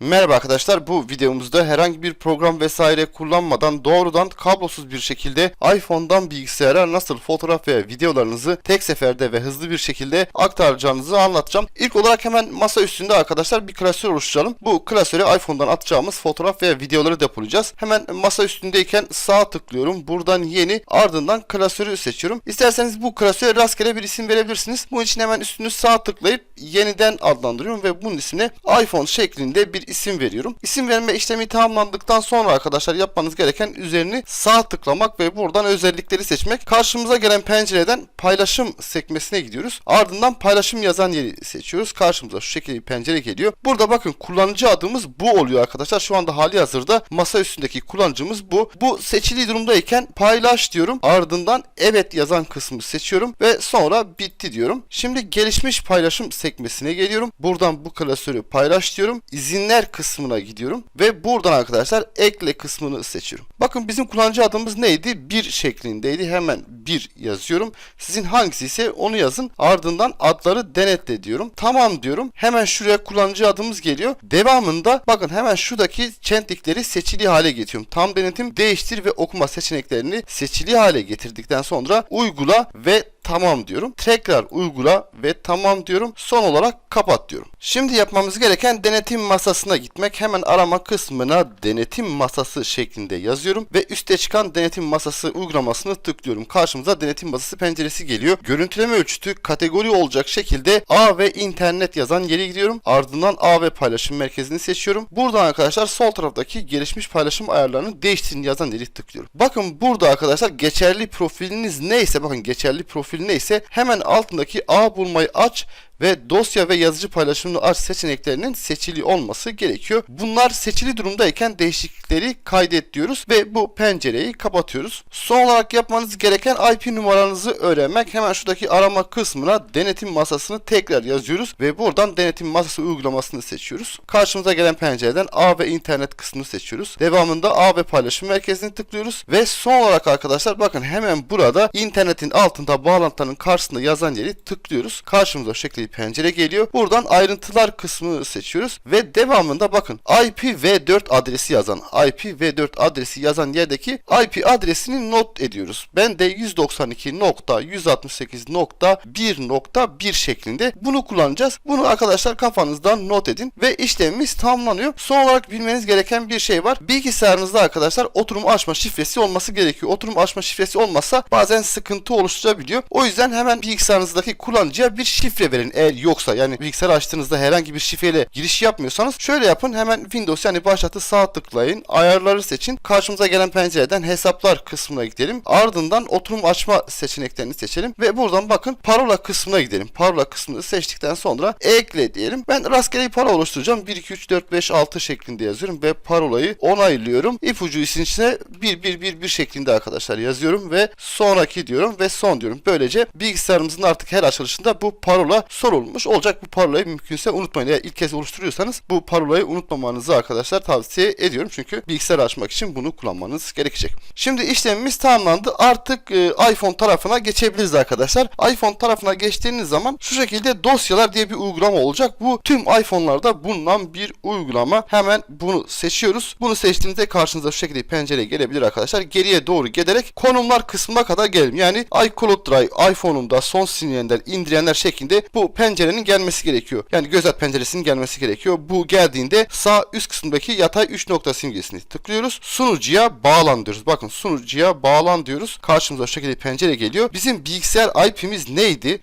Merhaba arkadaşlar bu videomuzda herhangi bir program vesaire kullanmadan doğrudan kablosuz bir şekilde iPhone'dan bilgisayara nasıl fotoğraf ve videolarınızı tek seferde ve hızlı bir şekilde aktaracağınızı anlatacağım. İlk olarak hemen masa üstünde arkadaşlar bir klasör oluşturalım. Bu klasöre iPhone'dan atacağımız fotoğraf ve videoları depolayacağız. Hemen masa üstündeyken sağ tıklıyorum. Buradan yeni ardından klasörü seçiyorum. İsterseniz bu klasöre rastgele bir isim verebilirsiniz. Bunun için hemen üstünü sağ tıklayıp yeniden adlandırıyorum ve bunun ismine iPhone şeklinde bir isim veriyorum. İsim verme işlemi tamamlandıktan sonra arkadaşlar yapmanız gereken üzerini sağ tıklamak ve buradan özellikleri seçmek. Karşımıza gelen pencereden paylaşım sekmesine gidiyoruz. Ardından paylaşım yazan yeri seçiyoruz. Karşımıza şu şekilde bir pencere geliyor. Burada bakın kullanıcı adımız bu oluyor arkadaşlar. Şu anda hali hazırda masa üstündeki kullanıcımız bu. Bu seçili durumdayken paylaş diyorum. Ardından evet yazan kısmı seçiyorum ve sonra bitti diyorum. Şimdi gelişmiş paylaşım sekmesine geliyorum. Buradan bu klasörü paylaş diyorum. İzinler kısmına gidiyorum ve buradan arkadaşlar ekle kısmını seçiyorum. Bakın bizim kullanıcı adımız neydi? Bir şeklindeydi. Hemen bir yazıyorum. Sizin hangisi ise onu yazın. Ardından adları denetle diyorum. Tamam diyorum. Hemen şuraya kullanıcı adımız geliyor. Devamında bakın hemen şuradaki çentikleri seçili hale getiriyorum. Tam denetim değiştir ve okuma seçeneklerini seçili hale getirdikten sonra uygula ve tamam diyorum. Tekrar uygula ve tamam diyorum. Son olarak kapat diyorum. Şimdi yapmamız gereken denetim masasına gitmek. Hemen arama kısmına denetim masası şeklinde yazıyorum ve üste çıkan denetim masası uygulamasını tıklıyorum. Karşımıza denetim masası penceresi geliyor. Görüntüleme ölçütü kategori olacak şekilde A ve internet yazan yere gidiyorum. Ardından A ve paylaşım merkezini seçiyorum. Buradan arkadaşlar sol taraftaki gelişmiş paylaşım ayarlarını değiştirin yazan yeri tıklıyorum. Bakın burada arkadaşlar geçerli profiliniz neyse bakın geçerli profil neyse hemen altındaki A bulmayı aç ve dosya ve yazıcı paylaşımını aç seçeneklerinin seçili olması gerekiyor. Bunlar seçili durumdayken değişiklikleri kaydet diyoruz ve bu pencereyi kapatıyoruz. Son olarak yapmanız gereken IP numaranızı öğrenmek. Hemen şuradaki arama kısmına denetim masasını tekrar yazıyoruz ve buradan denetim masası uygulamasını seçiyoruz. Karşımıza gelen pencereden A ve internet kısmını seçiyoruz. Devamında A ve paylaşım merkezini tıklıyoruz ve son olarak arkadaşlar bakın hemen burada internetin altında bağlantıların karşısında yazan yeri tıklıyoruz. Karşımıza şekilde bir pencere geliyor. Buradan ayrıntılar kısmını seçiyoruz ve devamında bakın IPv4 adresi yazan IPv4 adresi yazan yerdeki IP adresini not ediyoruz. Ben de 192.168.1.1 şeklinde bunu kullanacağız. Bunu arkadaşlar kafanızdan not edin ve işlemimiz tamamlanıyor. Son olarak bilmeniz gereken bir şey var. Bilgisayarınızda arkadaşlar oturum açma şifresi olması gerekiyor. Oturum açma şifresi olmazsa bazen sıkıntı oluşturabiliyor. O yüzden hemen bilgisayarınızdaki kullanıcıya bir şifre verin eğer yoksa yani bilgisayar açtığınızda herhangi bir şifreyle giriş yapmıyorsanız şöyle yapın hemen Windows yani başlatı sağ tıklayın. Ayarları seçin. Karşımıza gelen pencereden hesaplar kısmına gidelim. Ardından oturum açma seçeneklerini seçelim ve buradan bakın parola kısmına gidelim. Parola kısmını seçtikten sonra ekle diyelim. Ben rastgele bir parola oluşturacağım. 1 2 3 4 5 6 şeklinde yazıyorum ve parolayı onaylıyorum. İpucu isin içine 1 1 1 1 şeklinde arkadaşlar yazıyorum ve sonraki diyorum ve son diyorum. Böylece bilgisayarımızın artık her açılışında bu parola sorulmuş olacak. Bu parolayı mümkünse unutmayın. Eğer ilk kez oluşturuyorsanız bu parolayı unutmamanızı arkadaşlar tavsiye ediyorum. Çünkü bilgisayar açmak için bunu kullanmanız gerekecek. Şimdi işlemimiz tamamlandı. Artık e, iPhone tarafına geçebiliriz arkadaşlar. iPhone tarafına geçtiğiniz zaman şu şekilde dosyalar diye bir uygulama olacak. Bu tüm iPhone'larda bulunan bir uygulama. Hemen bunu seçiyoruz. Bunu seçtiğinizde karşınıza şu şekilde bir pencere gelebilir arkadaşlar. Geriye doğru giderek konumlar kısmına kadar gelelim. Yani iCloud Drive, iPhone'umda son silinenler, indirenler şeklinde bu pencerenin gelmesi gerekiyor. Yani göz at penceresinin gelmesi gerekiyor. Bu geldiğinde sağ üst kısımdaki yatay 3 nokta simgesini tıklıyoruz. Sunucuya bağlan diyoruz. Bakın sunucuya bağlan diyoruz. Karşımıza şu şekilde pencere geliyor. Bizim bilgisayar IP'miz neydi?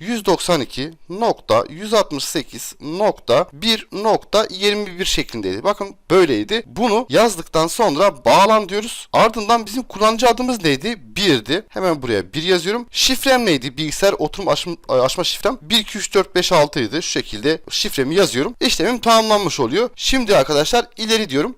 192.168.1.21 şeklindeydi. Bakın böyleydi. Bunu yazdıktan sonra bağlan diyoruz. Ardından bizim kullanıcı adımız neydi? 1'di. Hemen buraya 1 yazıyorum. Şifrem neydi? Bilgisayar oturum açma, açma şifrem 1 2 3 4 5 6 idi. Şu şekilde şifremi yazıyorum. İşlemim tamamlanmış oluyor. Şimdi arkadaşlar ileri diyorum.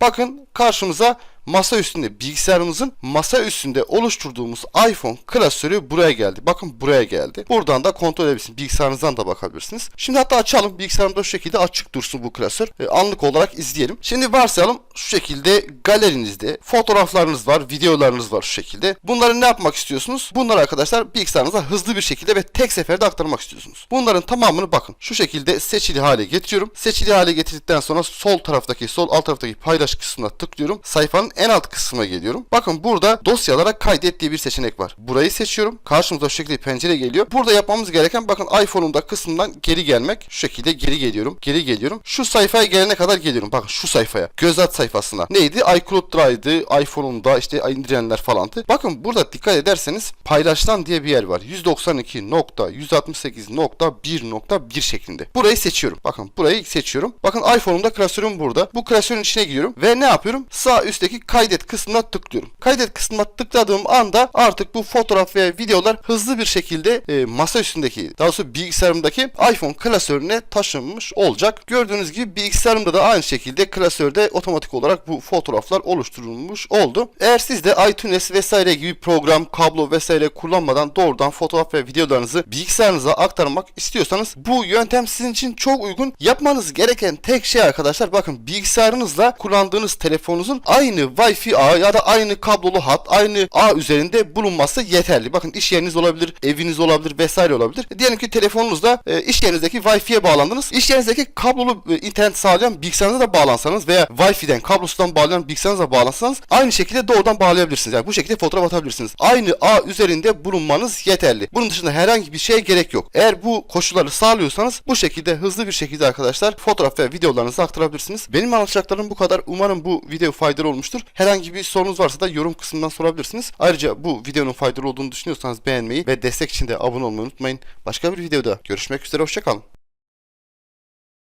Bakın karşımıza masa üstünde bilgisayarımızın masa üstünde oluşturduğumuz iPhone klasörü buraya geldi. Bakın buraya geldi. Buradan da kontrol edebilirsiniz. Bilgisayarınızdan da bakabilirsiniz. Şimdi hatta açalım. Bilgisayarımda şu şekilde açık dursun bu klasör. E, anlık olarak izleyelim. Şimdi varsayalım şu şekilde galerinizde fotoğraflarınız var, videolarınız var şu şekilde. Bunları ne yapmak istiyorsunuz? Bunları arkadaşlar bilgisayarınıza hızlı bir şekilde ve tek seferde aktarmak istiyorsunuz. Bunların tamamını bakın şu şekilde seçili hale getiriyorum. Seçili hale getirdikten sonra sol taraftaki, sol alt taraftaki paylaş kısmına tıklıyorum. Sayfanın en alt kısmına geliyorum. Bakın burada dosyalara kaydet diye bir seçenek var. Burayı seçiyorum. Karşımıza şu şekilde pencere geliyor. Burada yapmamız gereken bakın iPhone'un da kısmından geri gelmek. Şu şekilde geri geliyorum. Geri geliyorum. Şu sayfaya gelene kadar geliyorum. Bakın şu sayfaya. Göz at sayfasına. Neydi? iCloud Drive'dı. iPhone'un da işte indirenler falandı. Bakın burada dikkat ederseniz paylaşılan diye bir yer var. 192.168.1.1 şeklinde. Burayı seçiyorum. Bakın burayı seçiyorum. Bakın iPhone'umda klasörüm burada. Bu klasörün içine giriyorum ve ne yapıyorum? Sağ üstteki kaydet kısmına tıklıyorum. Kaydet kısmına tıkladığım anda artık bu fotoğraf ve videolar hızlı bir şekilde e, masa üstündeki daha doğrusu bilgisayarımdaki iPhone klasörüne taşınmış olacak. Gördüğünüz gibi bilgisayarımda da aynı şekilde klasörde otomatik olarak bu fotoğraflar oluşturulmuş oldu. Eğer siz de iTunes vesaire gibi program, kablo vesaire kullanmadan doğrudan fotoğraf ve videolarınızı bilgisayarınıza aktarmak istiyorsanız bu yöntem sizin için çok uygun. Yapmanız gereken tek şey arkadaşlar bakın bilgisayarınızla kullandığınız telefonunuzun aynı Wi-Fi ağı ya da aynı kablolu hat, aynı ağ üzerinde bulunması yeterli. Bakın iş yeriniz olabilir, eviniz olabilir vesaire olabilir. E, Diyelim ki telefonunuzda e, iş yerinizdeki Wi-Fi'ye bağlandınız. İş yerinizdeki kablolu e, internet sağlayan bilgisayarınıza da bağlansanız veya Wi-Fi'den kablosundan bağlayan bilgisayarınıza bağlansanız aynı şekilde doğrudan bağlayabilirsiniz. Yani bu şekilde fotoğraf atabilirsiniz. Aynı ağ üzerinde bulunmanız yeterli. Bunun dışında herhangi bir şeye gerek yok. Eğer bu koşulları sağlıyorsanız bu şekilde hızlı bir şekilde arkadaşlar fotoğraf ve videolarınızı aktarabilirsiniz. Benim anlatacaklarım bu kadar. Umarım bu video faydalı olmuştur. Herhangi bir sorunuz varsa da yorum kısmından sorabilirsiniz. Ayrıca bu videonun faydalı olduğunu düşünüyorsanız beğenmeyi ve destek için de abone olmayı unutmayın. Başka bir videoda görüşmek üzere. Hoşçakalın.